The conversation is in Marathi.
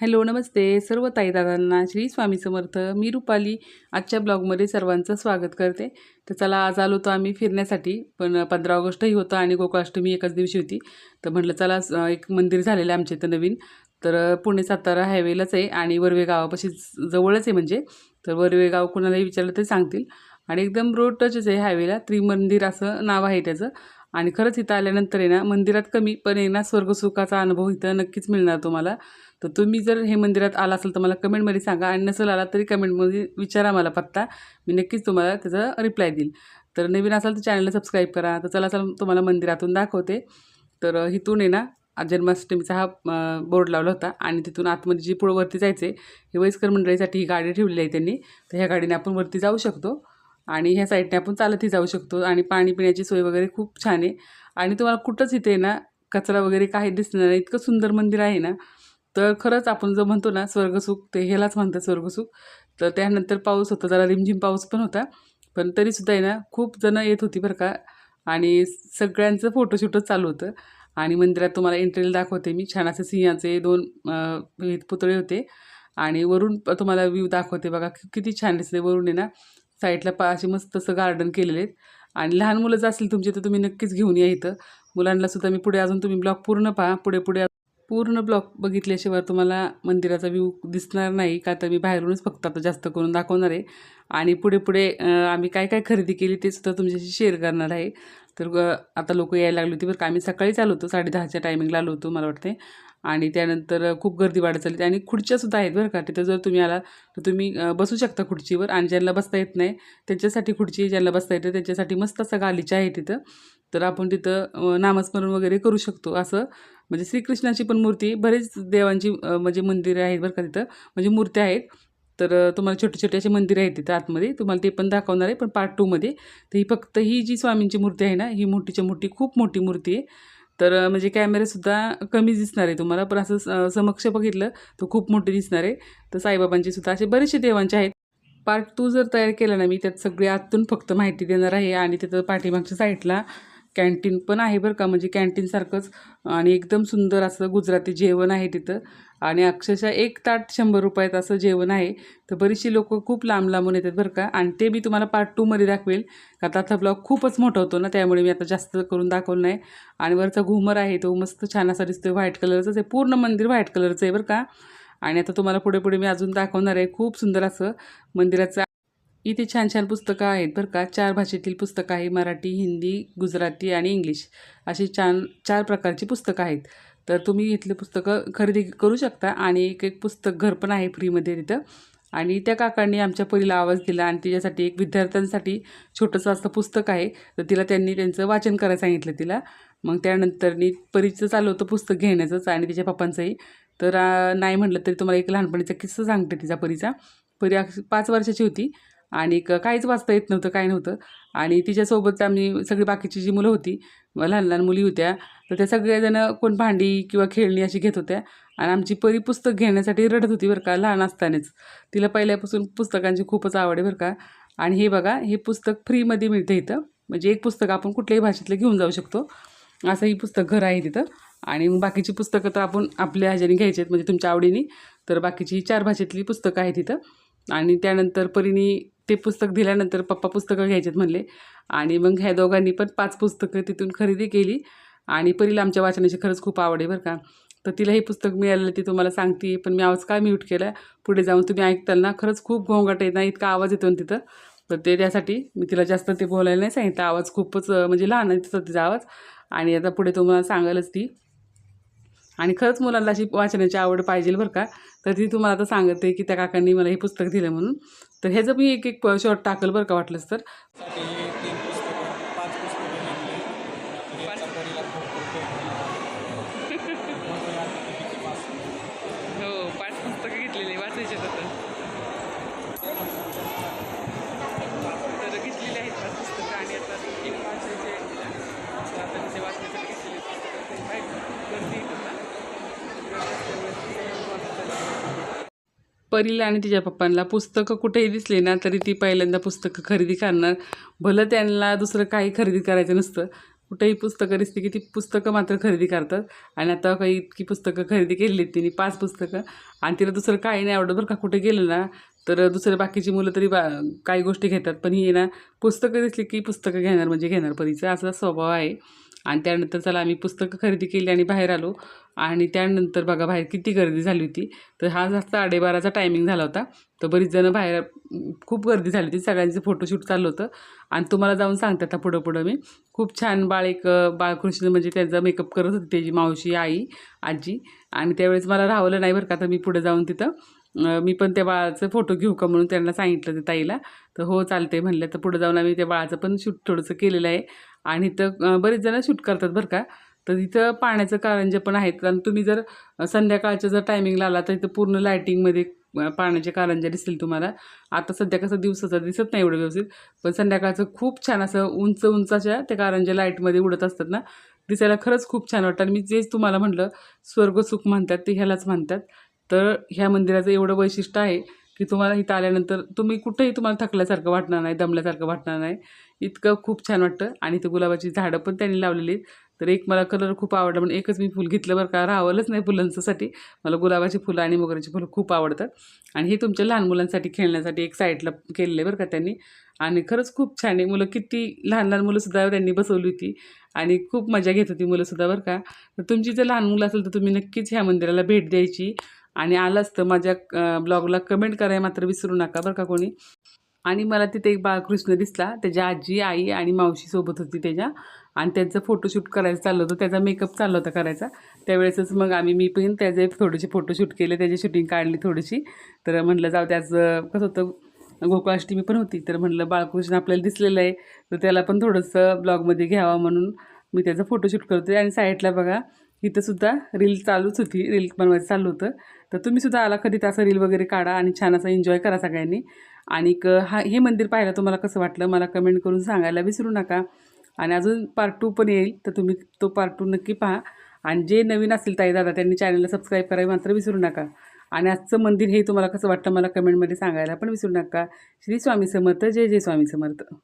हॅलो नमस्ते. सर्व ताईदादांना श्री स्वामी समर्थ. मी रुपाली आजच्या ब्लॉगमध्ये सर्वांचं स्वागत करते. तर चला आज आलो होतो आम्ही फिरण्यासाठी पण पंधरा ऑगस्टही होतं आणि गोकुळाष्टमी एकाच दिवशी होती. तर म्हटलं चला स- एक मंदिर झालेलं आहे आमच्या इथं नवीन. तर पुणे सातारा हायवेलाच आहे आणि वरवे गावापाशी जवळच आहे म्हणजे. तर वरवे गाव कोणालाही विचारलं तरी सांगतील. आणि एकदम रोड टचच आहे हायवेला त्रिमंदिर असं नाव आहे त्याचं. आणि खरंच इथं आल्यानंतर आहे ना मंदिरात कमी पण आहे ना स्वर्गसुखाचा अनुभव इथं नक्कीच मिळणार तुम्हाला. तर तुम्ही जर हे मंदिरात आला असेल तर मला कमेंटमध्ये सांगा आणि नसेल आला तरी कमेंटमध्ये विचारा मला पत्ता. मी नक्कीच तुम्हाला त्याचा रिप्लाय देईल. तर नवीन असाल तर चॅनलला सबस्क्राईब करा. तर चला चला तुम्हाला मंदिरातून दाखवते. तर इथून आहे ना जन्माष्टमीचा हा बोर्ड लावला होता आणि तिथून आतमध्ये जी पुढं वरती जायचं आहे हे वयस्कर मंडळीसाठी ही गाडी ठेवलेली आहे त्यांनी. तर ह्या गाडीने आपण वरती जाऊ शकतो. आणि ह्या साईडने आपण चालतही जाऊ शकतो. आणि पाणी पिण्याची सोय वगैरे खूप छान आहे. आणि तुम्हाला कुठंच इथे ना कचरा वगैरे काही दिसणार नाही. इतकं सुंदर मंदिर आहे ना. तर खरंच आपण जो म्हणतो ना स्वर्गसुख ते ह्यालाच म्हणतात स्वर्गसुख. तर त्यानंतर पाऊस होता जरा रिमझिम पाऊस पण होता. पण तरीसुद्धा आहे ना खूप जणं येत होती बरं का. आणि सगळ्यांचं फोटोशूटच चालू होतं. आणि मंदिरात तुम्हाला एंट्रीला दाखवते मी. छान असे सिंहाचे दोन पुतळे होते. आणि वरून तुम्हाला व्ह्यू दाखवते बघा. किती छान दिसते वरून आहे ना साईडला पा असे मस्त असं गार्डन केलेले आहेत. आणि लहान मुलं जर असेल तुमचे तर तुम्ही नक्कीच घेऊन या इथं. मुलांना सुद्धा मी पुढे अजून तुम्ही ब्लॉग पूर्ण पहा. पुढे पुढे पूर्ण ब्लॉग बघितल्याशिवाय तुम्हाला मंदिराचा व्ह्यू दिसणार नाही. का तर मी बाहेरूनच फक्त आता जास्त करून दाखवणार आहे. आणि पुढे पुढे आम्ही काय काय खरेदी केली ते सुद्धा तुमच्याशी शेअर करणार आहे. तर आता लोक यायला लागली होती बरं का. आम्ही सकाळीच आलो होतो साडेदहाच्या टायमिंगला आलो होतो मला वाटते आणि त्यानंतर खूप गर्दी वाढत चालली आणि खुर्च्यासुद्धा आहेत बरं का. तिथं जर तुम्ही आला तर तुम्ही बसू शकता खुर्चीवर आणि ज्यांना बसता येत नाही त्यांच्यासाठी खुर्ची ज्यांना बसता येतं त्यांच्यासाठी मस्त असा गालीचा आहे तिथं. तर आपण तिथं नामस्मरण वगैरे करू शकतो असं. म्हणजे श्रीकृष्णाची पण मूर्ती बरेच देवांची म्हणजे मंदिरं आहेत बरं का तिथं. म्हणजे मूर्त्या आहेत. तर तुम्हाला छोटे छोटे असे मंदिरं आहेत तिथं आतमध्ये. तुम्हाला ते पण दाखवणार आहे पण पार्ट टूमध्ये तर ही फक्त ही जी स्वामींची मूर्ती आहे ना ही मोठीच्या मोठी खूप मोठी मूर्ती आहे. तर म्हणजे कॅमेऱ्यासुद्धा कमी दिसणार आहे तुम्हाला पण असं स- समक्ष बघितलं तर खूप मोठी दिसणार आहे. तर साईबाबांची सुद्धा असे बरेचसे देवांचे आहेत. पार्ट टू जर तयार केला ना मी त्यात सगळी आतून फक्त माहिती देणार आहे आणि तिथं पाठीमागच्या साईडला कॅन्टीन पण आहे बरं का. म्हणजे कॅन्टीनसारखंच आणि एकदम सुंदर असं गुजराती जेवण आहे तिथं. आणि अक्षरशः एक ताट शंभर रुपयात असं जेवण आहे. तर बरीचशी लोक खूप लांब लांबून येतात बरं का. आणि ते मी तुम्हाला पार्ट टूमध्ये दाखवेल. का आता आता ब्लॉग खूपच मोठा होतो ना त्यामुळे मी आता जास्त करून दाखवलं नाही. आणि वरचा घुमर आहे तो मस्त छान असा दिसतोय व्हाईट कलरचाच आहे. पूर्ण मंदिर व्हाईट कलरचं आहे बरं का. आणि आता तुम्हाला पुढे पुढे मी अजून दाखवणार आहे. खूप सुंदर असं मंदिराचं इथे छान छान पुस्तकं आहेत बरं का. चार भाषेतील पुस्तकं आहे मराठी हिंदी गुजराती आणि इंग्लिश. अशी छान चार प्रकारची पुस्तकं आहेत. तर तुम्ही इथले पुस्तकं खरेदी करू शकता आणि एक एक पुस्तक घर पण आहे फ्रीमध्ये तिथं. आणि त्या काकांनी आमच्या परीला आवाज दिला आणि तिच्यासाठी एक विद्यार्थ्यांसाठी छोटंसं असं पुस्तक आहे. तर तिला त्यांनी त्यांचं वाचन करायला सांगितलं तिला. मग त्यानंतरनी परीचं चालू होतं पुस्तक घेण्याचंच आणि तिच्या पप्पांचंही. तर नाही म्हटलं तरी तुम्हाला एक लहानपणीचा किस्सा सांगते तिचा परीचा. परी अक्ष- पाच वर्षाची होती. आणि काहीच वाचता येत नव्हतं काय नव्हतं. आणि तिच्यासोबत आम्ही सगळी बाकीची जी मुलं होती लहान लहान मुली होत्या तर त्या सगळेजणं कोण भांडी किंवा खेळणी अशी घेत होत्या. आणि आमची परी पुस्तक घेण्यासाठी रडत होती बरं का लहान असतानाच. तिला पहिल्यापासून पुस्तकांची खूपच आवड आहे बरं का. आणि हे बघा हे पुस्तक फ्रीमध्ये मिळतं इथं. म्हणजे एक पुस्तक आपण कुठल्याही भाषेतलं घेऊन जाऊ शकतो. असं ही पुस्तक घर आहे तिथं. आणि मग बाकीची पुस्तकं तर आपण आपल्या ह्याच्याने घ्यायची आहेत म्हणजे तुमच्या आवडीने. तर बाकीची चार भाषेतली पुस्तकं आहेत तिथं आणि त्यानंतर परीने ते पुस्तक दिल्यानंतर पप्पा पुस्तकं घ्यायचेत म्हणले. आणि मग ह्या दोघांनी पण पाच पुस्तकं तिथून खरेदी केली. आणि परीला आमच्या वाचनाची खरंच खूप आवड आहे बरं का. तर तिला हे पुस्तक मिळालं ती तुम्हाला सांगते. पण मी आवाज काय म्यूट केला पुढे जाऊन तुम्ही ऐकताल ना खरंच खूप घोंगाट येत नाही इतका आवाज येतो ना तिथं. तर ते त्यासाठी मी तिला जास्त ते बोलायला नाही सांगितलं. आवाज खूपच म्हणजे लहान आहे तिचा तिचा आवाज. आणि आता पुढे तुम्हाला सांगायलाच ती. आणि खरंच मुलांना अशी वाचनाची आवड पाहिजे बरं का. तर ती तुम्हाला आता सांगते की त्या काकांनी मला हे पुस्तक दिलं म्हणून. तर ह्याचं मी एक एक शॉर्ट टाकलं बरं का वाटलंच तर. पाच पुस्तकं हो पाच पुस्तकं घेतलेली वाचायचे तर घेतलेली आहेत पाच पुस्तकं आणि आता एक वाचायचे आहे तिला. तर आता तिचे वाचण्यासाठी घेतलेली पुस्तकं ते काय गर्दी आहे तिथं. गर्दी असल्यामुळे ती वाचत आहे. परीला आणि तिच्या पप्पांना पुस्तकं कुठेही दिसली ना तरी ती पहिल्यांदा पुस्तकं खरेदी करणार. भलं त्यांना दुसरं काही खरेदी करायचं नसतं. कुठेही पुस्तकं दिसली की ती पुस्तकं मात्र खरेदी करतात. आणि आता काही इतकी पुस्तकं खरेदी केली आहेत तिने पाच पुस्तकं. आणि तिला दुसरं काही नाही आवडत बरं का कुठे गेलं ना तर दुसरे बाकीची मुलं तरी बा काही गोष्टी घेतात. पण ही ना पुस्तकं दिसली की पुस्तकं घेणार म्हणजे घेणार परीचं. असा स्वभाव आहे. आणि त्यानंतर चला आम्ही पुस्तकं खरेदी केली आणि बाहेर आलो. आणि त्यानंतर बघा बाहेर किती गर्दी झाली होती. तर हा जास्त साडेबाराचा टायमिंग झाला होता. तर बरीच जणं बाहेर खूप गर्दी झाली होती. सगळ्यांचं फोटोशूट चाललं होतं. आणि तुम्हाला जाऊन सांगते आता पुढं पुढं मी. खूप छान बाळ एक बाळकृष्ण म्हणजे त्यांचा मेकअप करत होती त्याची मावशी आई आजी. आणि त्यावेळेस मला राहवलं नाही बरं का. तर मी पुढे जाऊन तिथं मी पण त्या बाळाचं फोटो घेऊ का म्हणून त्यांना सांगितलं ते ताईला. तर हो चालते म्हणलं. तर पुढे जाऊन आम्ही त्या बाळाचं पण शूट थोडंसं केलेलं आहे. आणि इथं बरेच जण शूट करतात बरं का. तर इथं पाण्याचं कारंजे पण आहेत. आणि तुम्ही जर संध्याकाळच्या जर टायमिंगला आला तर इथं पूर्ण लायटिंगमध्ये पाण्याचे कारंजे दिसतील तुम्हाला. आता सध्या कसं दिवसाचं दिसत नाही एवढं व्यवस्थित पण संध्याकाळचं खूप छान असं उंच उंचाच्या त्या कारंज्या लाईटमध्ये उडत असतात ना. दिसायला खरंच खूप छान वाटतं. आणि मी जेच तुम्हाला म्हटलं स्वर्गसुख म्हणतात ते ह्यालाच म्हणतात. तर ह्या मंदिराचं एवढं वैशिष्ट्य आहे की तुम्हाला इथं आल्यानंतर तुम्ही कुठेही तुम्हाला थकल्यासारखं वाटणार नाही दमल्यासारखं वाटणार नाही. इतकं खूप छान वाटतं. आणि ते गुलाबाची झाडं पण त्यांनी लावलेली आहेत. तर एक मला कलर खूप आवडला म्हणून एकच मी फुल घेतलं बरं का. राहावलंच नाही फुलांसाठी. मला गुलाबाची फुलं आणि मोगऱ्याची फुलं खूप आवडतात. आणि हे तुमच्या लहान मुलांसाठी खेळण्यासाठी एक साईडला केलेलं आहे बरं का त्यांनी. आणि खरंच खूप छान आहे. मुलं किती लहान लहान मुलंसुद्धा त्यांनी बसवली होती. आणि खूप मजा घेत होती मुलंसुद्धा बरं का. तर तुमची जर लहान मुलं असेल तर तुम्ही नक्कीच ह्या मंदिराला भेट द्यायची. आणि आलाच तर माझ्या ब्लॉगला कमेंट करायला मात्र विसरू नका बरं का कोणी. आणि मला तिथे एक बाळकृष्ण दिसला त्याच्या आजी आई आणि मावशी सोबत होती त्याच्या. आणि त्यांचं फोटोशूट करायचं चाललं होतं त्याचा मेकअप चालला होता करायचा. त्यावेळेसच मग आम्ही मी पण त्याचे थोडेसे फोटोशूट केले त्याची शूटिंग काढली थोडीशी. तर म्हटलं जाऊ त्याचं कसं होतं गोकुळाष्टमी पण होती. तर म्हटलं बाळकृष्ण आपल्याला दिसलेलं आहे तर त्याला पण थोडंसं ब्लॉगमध्ये घ्यावं म्हणून मी त्याचा फोटोशूट करते आणि साईडला बघा इथं सुद्धा रील चालूच होती रील बनवायचं चालू होतं. तर तुम्ही सुद्धा आला कधी असं रील वगैरे काढा आणि छान असं एन्जॉय करा सगळ्यांनी. आणि क- हा हे मंदिर पाहायला तुम्हाला कसं वाटलं मला कमेंट करून सांगायला विसरू नका. आणि अजून पार्ट टू पण येईल तर तुम्ही तो पार्ट टू नक्की पहा. आणि जे नवीन असतील ताई दादा त्यांनी चॅनलला सबस्क्राईब करावी मात्र विसरू नका. आणि आजचं मंदिर हे तुम्हाला कसं वाटतं मला कमेंटमध्ये सांगायला पण विसरू नका. श्री स्वामी समर्थ जय जय स्वामी समर्थ.